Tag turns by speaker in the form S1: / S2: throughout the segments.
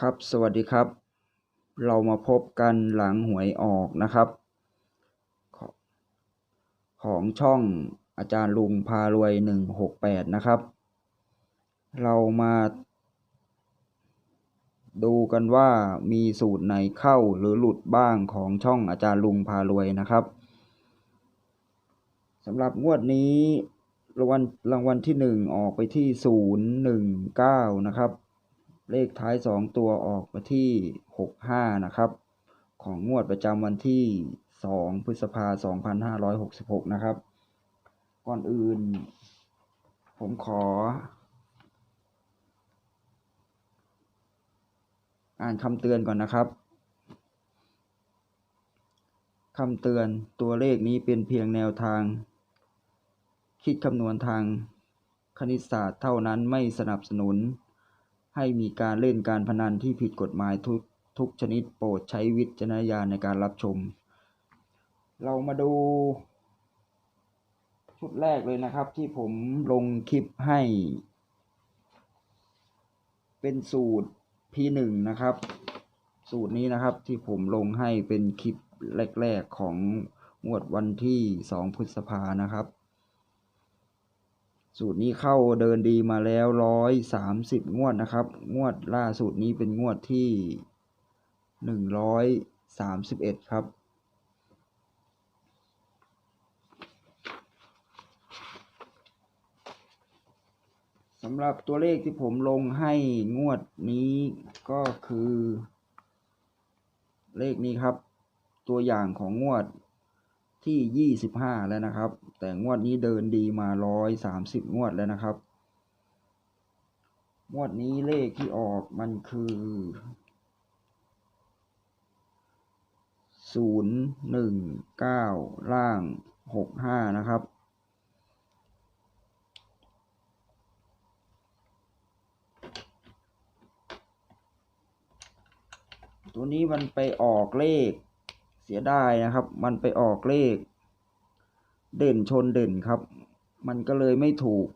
S1: ครับสวัสดีครับ เรามาพบกันหลังหวยออกนะครับ ของช่องอาจารย์ลุงพารวยหนึ่งหกแปดนะครับ เรามา ดูกันว่ามีสูตรไหนเข้าหรือหลุดบ้างของช่องอาจารย์ลุงพารวยนะครับสำหรับงวดนี้รางวัลรางวัลที่หนึ่งออกไปที่ศูนย์หนึ่งเก้านะครับ เลขท้ายสองตัวออกมาที่หกห้านะครับ ของงวดประจำวันที่สองพฤษภาสองพันห้าร้อยหกสิบหกนะครับ ก่อนอื่น ผมขอ อ่านคำเตือนก่อนนะครับคำเตือนตัวเลขนี้เป็นเพียงแนวทาง คิดคำนวณทางคณิตศาสตร์เท่านั้นไม่สนับสนุน ให้มีการเล่นการพนันที่ผิดกฎหมายทุกทุกชนิดโปรดใช้วิจารณญาณในการรับชม เรามาดู ชุดแรกเลยนะครับ ที่ผมลงคลิปให้ เป็นสูตร P1 นะครับ สูตรนี้นะครับที่ผมลงให้เป็นคลิปแรก ๆ ของงวดวันที่ 2 พฤษภานะครับ สูตรนี้เข้าเดินดีมาแล้วร้อยสามสิบงวดนะครับ งวดล่าสุดนี้เป็นงวดที่หนึ่งร้อยสามสิบเอ็ดครับสำหรับตัวเลขที่ผมลงให้งวดนี้ก็คือ เลขนี้ครับ ตัวอย่างของงวด ที่ 25 แล้วนะครับ แต่งวดนี้เดินดีมา 130 งวดแล้วนะครับ งวดนี้เลขที่ออกมันคือ 019 ล่าง 65 นะครับตัวนี้มันไปออกเลข เสียดายนะครับ มันไปออกเลข เด่นชนเด่นครับ มันก็เลยไม่ถูก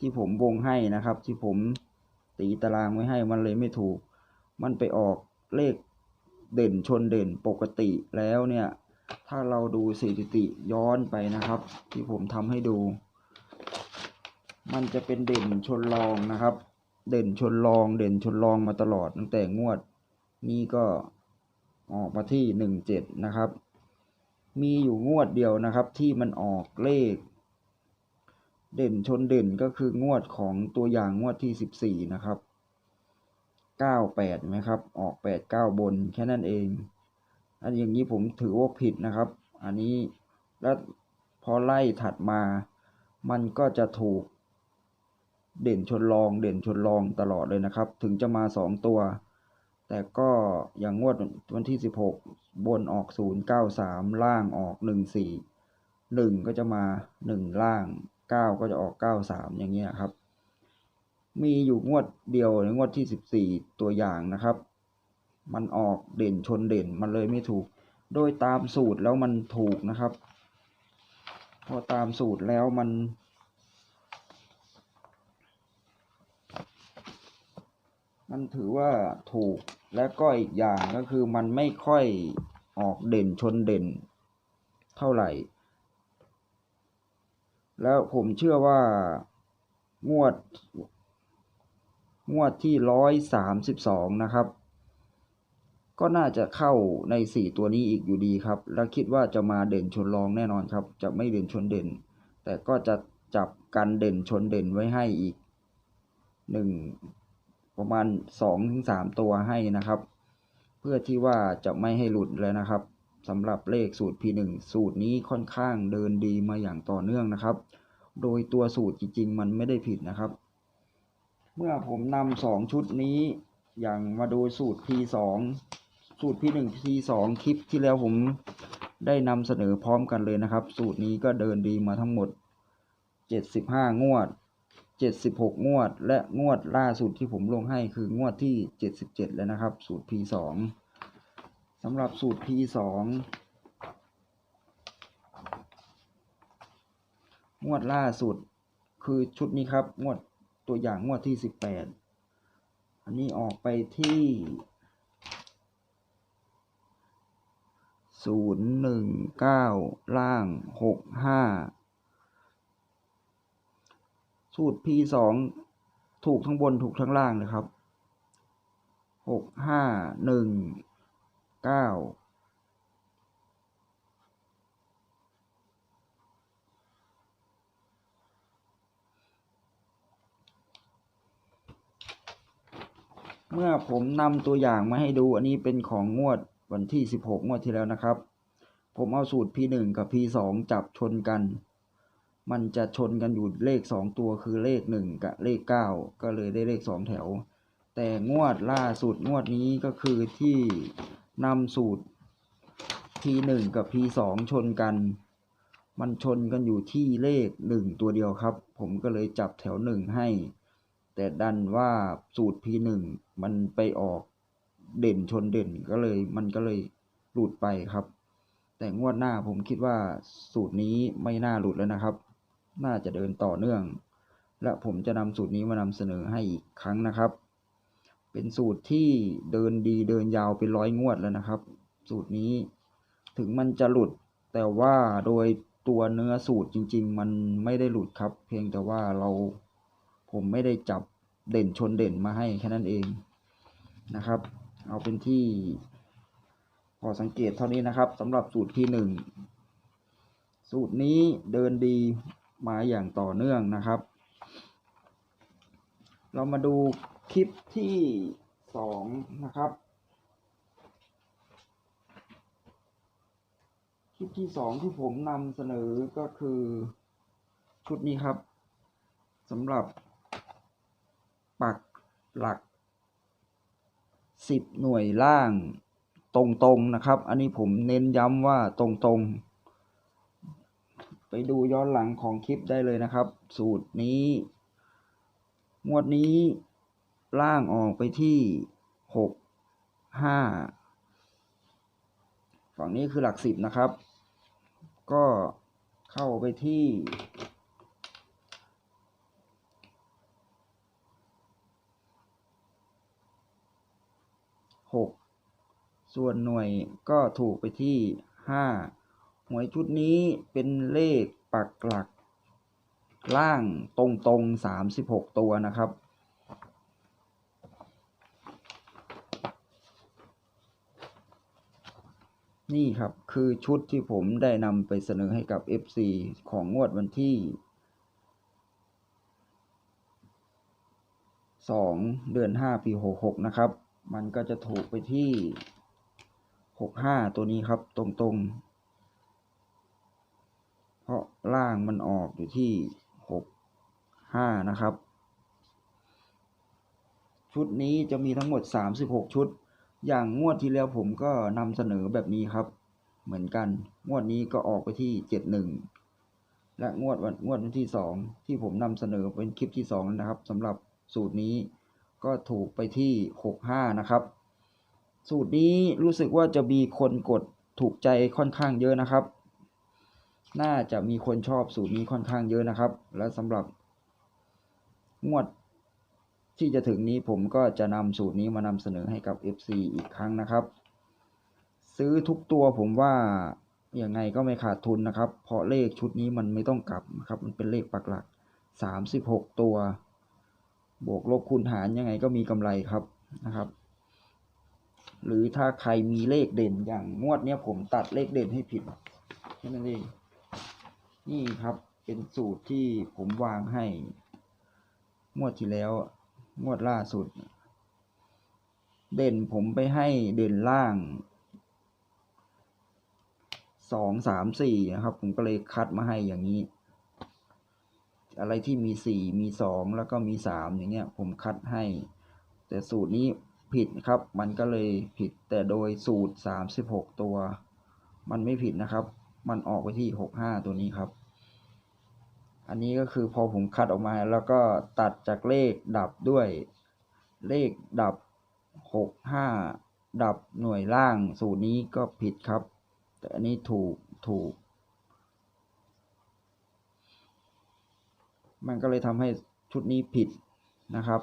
S1: ที่ผมวงให้นะครับ ที่ผมตีตารางไว้ให้มันเลยไม่ถูก มันไปออกเลขเด่นชนเด่นปกติแล้วเนี่ย ถ้าเราดูสถิติย้อนไปนะครับ ที่ผมทำให้ดู มันจะเป็นเด่นชนรองนะครับ เด่นชนรอง เด่นชนรองมาตลอดตั้งแต่งวด นี้ก็ ออกมาที่หนึ่งเจ็ดนะครับ มีอยู่งวดเดียวนะครับที่มันออกเลข เด่นชนเด่นก็คืองวดของตัวอย่างงวดที่สิบสี่นะครับเก้าแปดไหมครับ ออกแปดเก้าบนแค่นั้นเอง อันอย่างนี้ผมถือว่าผิดนะครับ อันนี้แล้วพอไล่ถัดมา มันก็จะถูกเด่นชนรองเด่นชนรองตลอดเลยนะครับ ถึงจะมาสองตัว แต่ก็อย่างงวดวันที่สิบหกบนออกศูนย์เก้าสามล่างออกหนึ่งสี่หนึ่งก็จะมาหนึ่งล่างเก้าก็จะออกเก้าสามอย่างเงี้ยครับ มีอยู่งวดเดียวในงวดที่สิบสี่ตัวอย่างนะครับ มันออกเด่นชนเด่นมันเลยไม่ถูก โดยตามสูตรแล้วมันถูกนะครับ พอตามสูตรแล้วมันมันถือว่าถูก และก็อีกอย่างก็คือมันไม่ค่อยออกเด่นชนเด่นเท่าไหร่ แล้วผมเชื่อว่างวด งวดที่ร้อยสามสิบสองนะครับ ก็น่าจะเข้าในสี่ตัวนี้อีกอยู่ดีครับ แล้วคิดว่าจะมาเด่นชนรองแน่นอนครับ จะไม่เด่นชนเด่น แต่ก็จะจับกันเด่นชนเด่นไว้ให้อีกหนึ่ง ประมาณสองถึงสามตัวให้นะครับ เพื่อที่ว่าจะไม่ให้หลุดเลยนะครับสำหรับเลขสูตร P1 สูตรนี้ค่อนข้างเดินดีมาอย่างต่อเนื่องนะครับ โดยตัวสูตรจริงๆ มันไม่ได้ผิดนะครับ เมื่อผมนำสองชุดนี้อย่างมาดูสูตร P2 สูตร P1 P2 คลิปที่แล้วผมได้นำเสนอพร้อมกันเลยนะครับ สูตรนี้ก็เดินดีมาทั้งหมด 75 งวด 76 งวด และงวดล่าสุดที่ผมลงให้คืองวดที่ 77 แล้วนะครับ สูตร P2 สำหรับสูตร P2 งวดล่าสุดคือชุดนี้ครับ งวดตัวอย่างงวดที่ 18 อันนี้ออกไปที่ศูนย์หนึ่งเก้าล่างหกห้า สูตร P สองถูกทั้งบนถูกทั้งล่างเลยครับหกห้าหนึ่งเก้าเมื่อผมนำตัวอย่างมาให้ดูอันนี้เป็นของงวดวันที่ 16 งวดที่แล้วนะครับ ผมเอาสูตร P1 กับ P2 จับชนกัน มันจะชนกันอยู่เลข 2 ตัวคือเลข 1 กับเลข 9 ก็เลยได้เลข 2 แถว แต่งวดล่าสุดงวดนี้ก็คือที่นำสูตร P1 กับ P2 ชนกัน มันชนกันอยู่ที่เลข 1 ตัวเดียวครับ ผมก็เลยจับแถว 1 ให้ แต่ดันว่าสูตร P1 มันไปออกเด่นชนเด่นก็เลยมันก็เลยหลุดไปครับ แต่งวดหน้าผมคิดว่าสูตรนี้ไม่น่าหลุดแล้วนะครับ น่าจะเดินต่อเนื่อง และผมจะนำสูตรนี้มานำเสนอให้อีกครั้งนะครับ เป็นสูตรที่เดินดีเดินยาวเป็นร้อยงวดแล้วนะครับ สูตรนี้ถึงมันจะหลุด แต่ว่าโดยตัวเนื้อสูตรจริง ๆ มันไม่ได้หลุดครับ เพียงแต่ว่าเราผมไม่ได้จับเด่นชนเด่นมาให้แค่นั้นเองนะครับ เอาเป็นที่ พอสังเกตเท่านี้นะครับสำหรับสูตรที่หนึ่งสูตรนี้เดินดี มาอย่างต่อเนื่องนะครับ เรามาดูคลิปที่สองนะครับ คลิปที่สองที่ผมนำเสนอก็คือชุดนี้ครับสำหรับ ปักหลักสิบหน่วยล่างตรงๆนะครับ อันนี้ผมเน้นย้ำว่าตรงๆ ไปดูย้อนหลังของคลิปได้เลยนะครับ สูตรนี้ งวดนี้ล่างออกไปที่หกห้าฝั่งนี้คือหลักสิบนะครับ ก็เข้าไปที่หกส่วนหน่วยก็ถูกไปที่ห้า หวยชุดนี้เป็นเลขปักหลัก ล่างตรงตรงสามสิบหกตัวนะครับ นี่ครับคือชุดที่ผมได้นำไปเสนอให้กับ FC ของงวดวันที่2เดือน5ปี66นะครับ มันก็จะถูกไปที่65ตัวนี้ครับตรงๆ เพราะล่างมันออกอยู่ที่65นะครับ ชุดนี้จะมีทั้งหมด36ชุด อย่างงวดที่แล้วผมก็นำเสนอแบบนี้ครับ เหมือนกัน งวดนี้ก็ออกไปที่71และงวดวันงวดวันที่2ที่ผมนำเสนอเป็นคลิปที่2นะครับสำหรับสูตรนี้ก็ถูกไปที่65นะครับ สูตรนี้รู้สึกว่าจะมีคนกดถูกใจค่อนข้างเยอะนะครับ น่าจะมีคนชอบสูตรนี้ค่อนข้างเยอะนะครับ และสำหรับงวดที่จะถึงนี้ผมก็จะนำสูตรนี้มานำเสนอให้กับ FC อีกครั้งนะครับ ซื้อทุกตัวผมว่าอย่างไงก็ไม่ขาดทุนนะครับ เพราะเลขชุดนี้มันไม่ต้องกลับนะครับ มันเป็นเลขปักหลัก 36 ตัว บวกลบคูณหารยังไงก็มีกำไรครับนะครับ หรือถ้าใครมีเลขเด่นอย่างงวดเนี้ยผมตัดเลขเด่นให้ผิดแค่นั้นเอง นี่ครับเป็นสูตรที่ผมวางให้ งวดที่แล้ว งวดล่าสุด เด่นผมไปให้เด่นล่างสองสามสี่นะครับ ผมก็เลยคัดมาให้อย่างนี้ อะไรที่มีสี่มีสองแล้วก็มีสามอย่างเงี้ย ผมคัดให้ แต่สูตรนี้ผิดครับ มันก็เลยผิดแต่โดยสูตรสามสิบหกตัว มันไม่ผิดนะครับ มันออกไปที่หกห้าตัวนี้ครับ อันนี้ก็คือพอผมคัดออกมาแล้วก็ตัดจากเลขดับด้วย เลขดับหกห้าดับหน่วยล่างสูตรนี้ก็ผิดครับ แต่อันนี้ถูกถูก มันก็เลยทำให้ชุดนี้ผิดนะครับ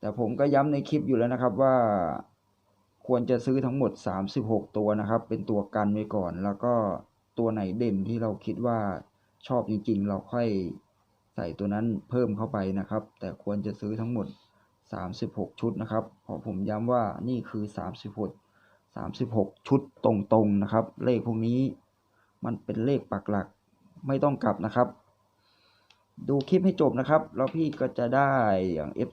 S1: แต่ผมก็ย้ำในคลิปอยู่แล้วนะครับว่า ควรจะซื้อทั้งหมด 36 ตัวนะครับ เป็นตัวกันไว้ก่อน แล้วก็ตัวไหนเด่นที่เราคิดว่าชอบจริง ๆ เราค่อยใส่ตัวนั้นเพิ่มเข้าไปนะครับ แต่ควรจะซื้อทั้งหมด 36 ชุดนะครับเพราะผมย้ำว่านี่คือ 36 36 ชุดตรงๆนะครับ เลขพวกนี้มันเป็นเลขปักหลักไม่ต้องกลับนะครับ ดูคลิปให้จบนะครับ แล้วพี่ก็จะได้อย่าง F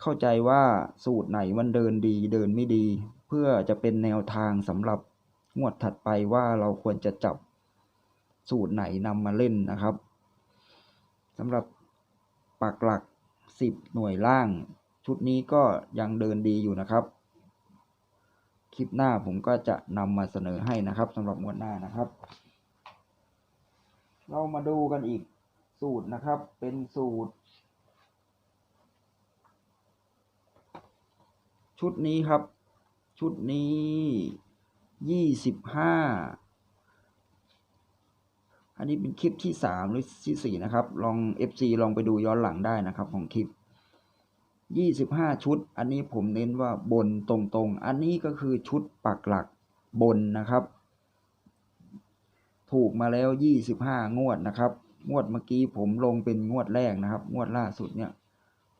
S1: เข้าใจว่าสูตรไหนมันเดินดีเดินไม่ดี เพื่อจะเป็นแนวทางสำหรับงวดถัดไปว่าเราควรจะจับสูตรไหนนำมาเล่นนะครับสำหรับปักหลัก 10 หน่วยล่าง ชุดนี้ก็ยังเดินดีอยู่นะครับ คลิปหน้าผมก็จะนำมาเสนอให้นะครับสำหรับงวดหน้านะครับ เรามาดูกันอีกสูตรนะครับเป็นสูตร ชุดนี้ครับ ชุดนี้ยี่สิบห้าอันนี้เป็นคลิปที่สามหรือที่สี่นะครับ ลอง FC ลองไปดูย้อนหลังได้นะครับ ของคลิปยี่สิบห้าชุด อันนี้ผมเน้นว่าบนตรงๆ อันนี้ก็คือชุดปักหลักบนนะครับ ถูกมาแล้วยี่สิบห้างวดนะครับ งวดเมื่อกี้ผมลงเป็นงวดแรกนะครับ งวดล่าสุดเนี่ย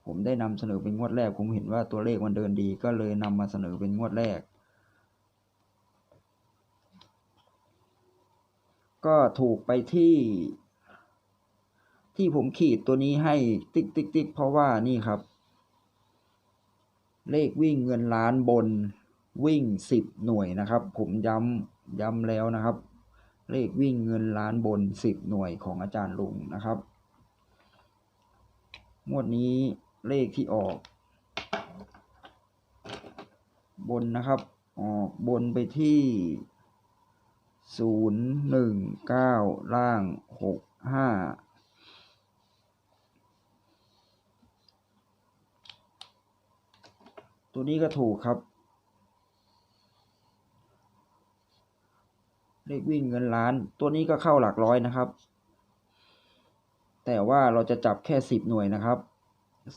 S1: ผมได้นำเสนอเป็นงวดแรก ผมเห็นว่าตัวเลขมันเดินดี ก็เลยนำมาเสนอเป็นงวดแรก ก็ถูกไปที่ ที่ผมขีดตัวนี้ให้ติ๊กติ๊กติ๊กเพราะว่านี่ครับ เลขวิ่งเงินล้านบนวิ่งสิบหน่วยนะครับ ผมย้ำย้ำแล้วนะครับ เลขวิ่งเงินล้านบนสิบหน่วยของอาจารย์ลุงนะครับงวดนี้ เลขที่ออก บนนะครับ ออกบนไปที่ศูนย์หนึ่งเก้าล่างหกห้าตัวนี้ก็ถูกครับ เลขวิ่งเงินล้าน ตัวนี้ก็เข้าหลักร้อยนะครับ แต่ว่าเราจะจับแค่สิบหน่วยนะครับ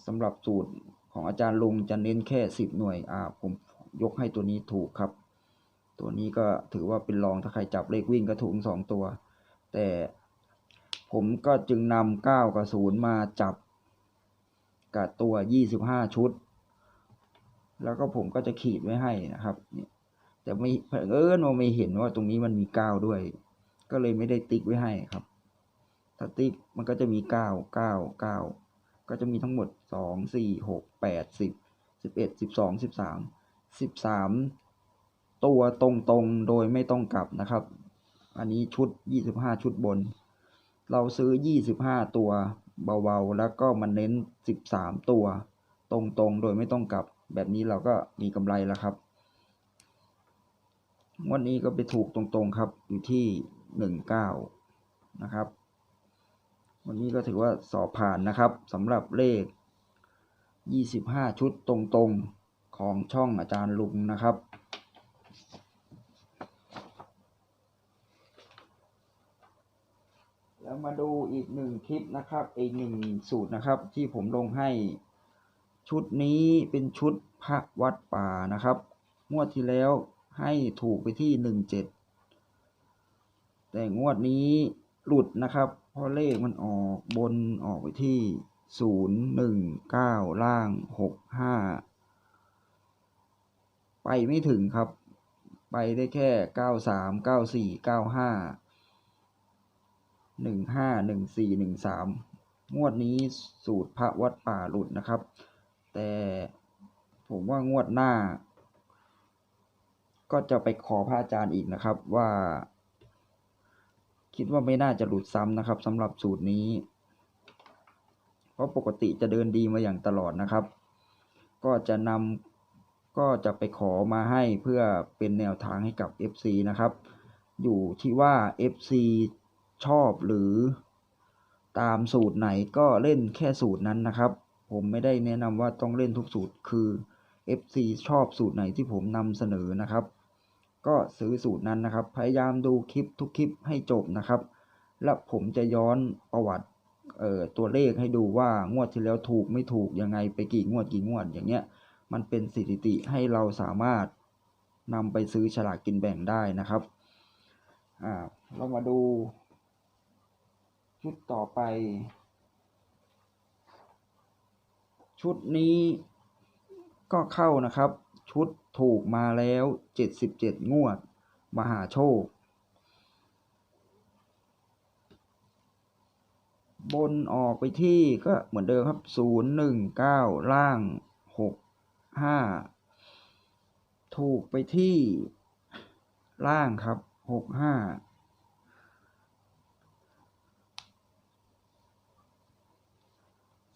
S1: สำหรับสูตรของอาจารย์ลุงจะเน้นแค่สิบหน่วย อ่า ผมยกให้ตัวนี้ถูกครับ ตัวนี้ก็ถือว่าเป็นรองถ้าใครจับเลขวิ่งก็ถูกสองตัว แต่ผมก็จึงนำเก้ากับศูนย์มาจับกับตัวยี่สิบห้าชุด แล้วก็ผมก็จะขีดไว้ให้นะครับเนี่ยแต่ไม่เผอิญว่าไม่เห็นว่าตรงนี้มันมีเก้าด้วย ก็เลยไม่ได้ติ๊กไว้ให้ครับ ถ้าติ๊กมันก็จะมีเก้าเก้าเก้า ก็จะมีทั้งหมดสองสี่หกแปดสิบสิบเอ็ดสิบสองสิบสามสิบสามตัวตรงๆ โดยไม่ต้องกลับนะครับ อันนี้ชุดยี่สิบห้าชุดบน เราซื้อยี่สิบห้าตัวเบาๆ แล้วก็มันเน้นสิบสามตัว ตรงๆ โดยไม่ต้องกลับ แบบนี้เราก็มีกำไรแล้วครับวันนี้ก็ไปถูกตรงๆครับอยู่ที่หนึ่งเก้านะครับ วันนี้ก็ถือว่าสอบผ่านนะครับสำหรับเลข 25 ชุดตรงๆของช่องอาจารย์ลุงนะครับแล้วมาดูอีกหนึ่งคลิปนะครับอีกหนึ่งสูตรนะครับ ที่ผมลงให้ชุดนี้เป็นชุดพระวัดป่านะครับงวดที่แล้วให้ถูกไปที่หนึ่งเจ็ดแต่งวดนี้หลุดนะครับ เพราะเลขมันออกบนออกไปที่ศูนย์หนึ่งเก้าล่างหกห้าไปไม่ถึงครับ ไปได้แค่เก้าสามเก้าสี่เก้าห้าหนึ่งห้าหนึ่งสี่หนึ่งสามงวดนี้สูตรพระวัดป่าหลุดนะครับ แต่ผมว่างวดหน้า ก็จะไปขอพระอาจารย์อีกนะครับว่า คิดว่าไม่น่าจะหลุดซ้ำนะครับสำหรับสูตรนี้ เพราะปกติจะเดินดีมาอย่างตลอดนะครับ ก็จะนำก็จะไปขอมาให้เพื่อเป็นแนวทางให้กับ FC นะครับ อยู่ที่ว่า FC ชอบหรือตามสูตรไหนก็เล่นแค่สูตรนั้นนะครับ ผมไม่ได้แนะนำว่าต้องเล่นทุกสูตรคือ FC ชอบสูตรไหนที่ผมนำเสนอนะครับ ก็ซื้อสูตรนั้นนะครับ พยายามดูคลิปทุกคลิปให้จบนะครับ และผมจะย้อนประวัติเอ่อตัวเลขให้ดูว่างวดที่แล้วถูกไม่ถูกยังไงไปกี่งวดกี่งวดอย่างเงี้ย มันเป็นสถิติให้เราสามารถนำไปซื้อฉลากกินแบ่งได้นะครับอ่าเรามาดูชุดต่อไป ชุดนี้ก็เข้านะครับ ชุดถูกมาแล้ว77งวด มหาโชค บนออกไปที่ก็เหมือนเดิมครับ019ล่าง65ถูกไปที่ล่างครับ65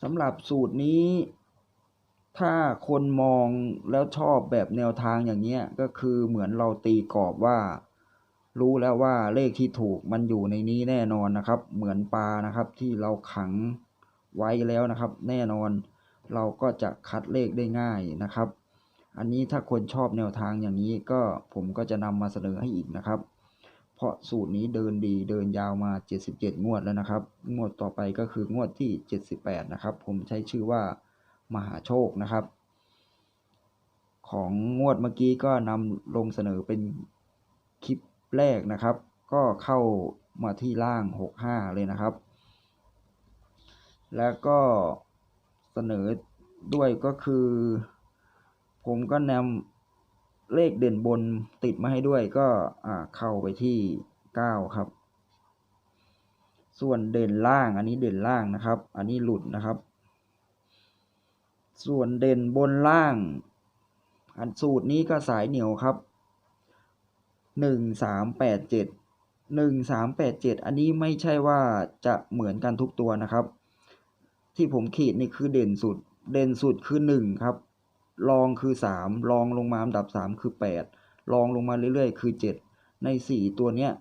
S1: สำหรับสูตรนี้ ถ้าคนมองแล้วชอบแบบแนวทางอย่างเนี้ยก็คือเหมือนเราตีกรอบว่า รู้แล้วว่าเลขที่ถูกมันอยู่ในนี้แน่นอนนะครับ เหมือนปลานะครับที่เราขังไว้แล้วนะครับ แน่นอนเราก็จะคัดเลขได้ง่ายนะครับ อันนี้ถ้าคนชอบแนวทางอย่างนี้ก็ผมก็จะนำมาเสนอให้อีกนะครับ เพราะสูตรนี้เดินดีเดินยาวมา 77 งวดแล้วนะครับ งวดต่อไปก็คืองวดที่ 78 นะครับ ผมใช้ชื่อว่า มหาโชคนะครับ ของงวดเมื่อกี้ก็นำลงเสนอเป็นคลิปแรกนะครับ ก็เข้ามาที่ล่าง 65 เลยนะครับ แล้วก็เสนอด้วยก็คือ ผมก็นำเลขเด่นบนติดมาให้ด้วยก็เข้าไปที่ 9 ครับ ส่วนเด่นล่างอันนี้เด่นล่างนะครับ อันนี้หลุดนะครับ ส่วนเด่นบนล่าง อันสูตรนี้ก็สายเหนียวครับหนึ่งสามแปดเจ็ดหนึ่งสามแปดเจ็ดอันนี้ไม่ใช่ว่าจะเหมือนกันทุกตัวนะครับ ที่ผมขีดนี่คือเด่นสุด เด่นสุดคือหนึ่งครับรองคือสามรองลงมาอันดับสามคือแปดรองลงมาเรื่อยๆ คือเจ็ดในสี่ตัวเนี้ย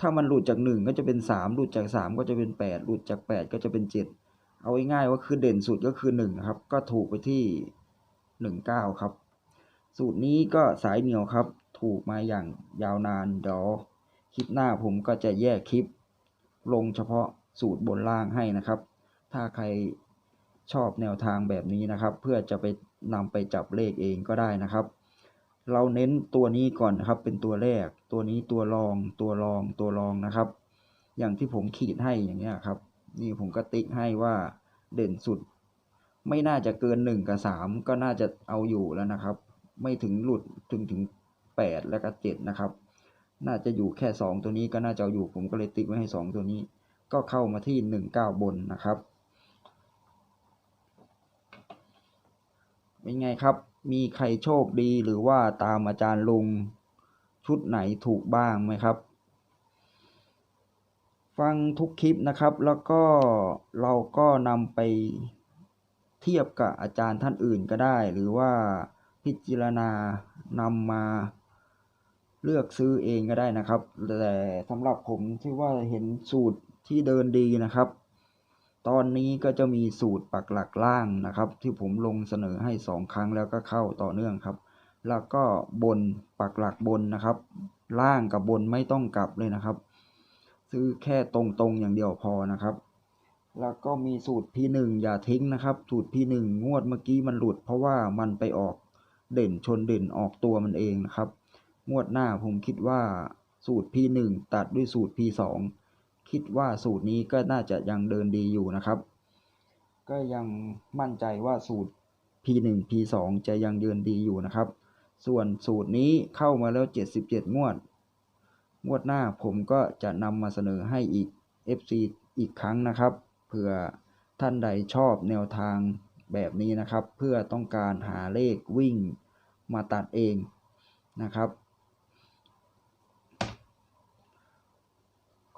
S1: ถ้ามันหลุดจากหนึ่งก็จะเป็นสามหลุดจากสามก็จะเป็นแปดหลุดจากแปดก็จะเป็นเจ็ด เอาง่ายๆว่าคือเด่นสุดก็คือหนึ่งครับ ก็ถูกไปที่หนึ่งเก้าครับ สูตรนี้ก็สายเหนียวครับ ถูกมาอย่างยาวนานเดี๋ยวคลิปหน้าผมก็จะแยกคลิป ลงเฉพาะสูตรบนล่างให้นะครับ ถ้าใครชอบแนวทางแบบนี้นะครับ เพื่อจะไปนำไปจับเลขเองก็ได้นะครับ เราเน้นตัวนี้ก่อนนะครับ เป็นตัวแรก ตัวนี้ตัวรอง ตัวรอง ตัวรองนะครับ อย่างที่ผมขีดให้อย่างเงี้ยครับ นี่ผมก็ติ๊กให้ว่าเด่นสุด ไม่น่าจะเกินหนึ่งกับสามก็น่าจะเอาอยู่แล้วนะครับ ไม่ถึงหลุดถึงถึงแปดแล้วก็เจ็ดนะครับ น่าจะอยู่แค่สองตัวนี้ก็น่าจะเอาอยู่ ผมก็เลยติ๊กไว้ให้สองตัวนี้ ก็เข้ามาที่หนึ่งเก้าบนนะครับเป็นไงครับ มีใครโชคดีหรือว่าตามอาจารย์ลุงชุดไหนถูกบ้างไหมครับ ฟังทุกคลิปนะครับ แล้วก็เราก็นำไปเทียบกับอาจารย์ท่านอื่นก็ได้ หรือว่าพิจารณานำมาเลือกซื้อเองก็ได้นะครับ แต่สำหรับผมที่ว่าเห็นสูตรที่เดินดีนะครับ ตอนนี้ก็จะมีสูตรปักหลักล่างนะครับ ที่ผมลงเสนอให้สองครั้งแล้วก็เข้าต่อเนื่องครับ แล้วก็บนปักหลักบนนะครับ ล่างกับบนไม่ต้องกลับเลยนะครับ ซื้อแค่ตรงๆอย่างเดียวพอนะครับ แล้วก็มีสูตร P1 อย่าทิ้งนะครับ สูตร P1 งวดเมื่อกี้มันหลุด เพราะว่ามันไปออกเด่นชนเด่นออกตัวมันเองนะครับ งวดหน้าผมคิดว่าสูตร P1 ตัดด้วยสูตร P2 คิดว่าสูตรนี้ก็น่าจะยังเดินดีอยู่นะครับ ก็ยังมั่นใจว่าสูตร P1 P2 จะยังเดินดีอยู่นะครับ ส่วนสูตรนี้เข้ามาแล้ว 77 งวด งวดหน้าผมก็จะนำมาเสนอให้อีก FC อีกครั้งนะครับ เผื่อท่านใดชอบแนวทางแบบนี้นะครับ เพื่อต้องการหาเลขวิ่งมาตัดเองนะครับ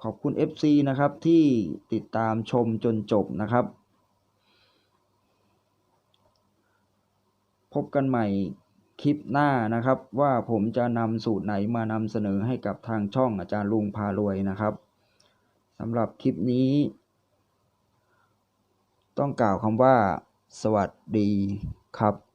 S1: ขอบคุณ FC นะครับที่ติดตามชมจนจบนะครับ พบกันใหม่ คลิปหน้านะครับ ว่าผมจะนำสูตรไหนมานำเสนอให้กับทางช่องอาจารย์ลุงพารวยนะครับสำหรับคลิปนี้ ต้องกล่าวคำว่า สวัสดีครับ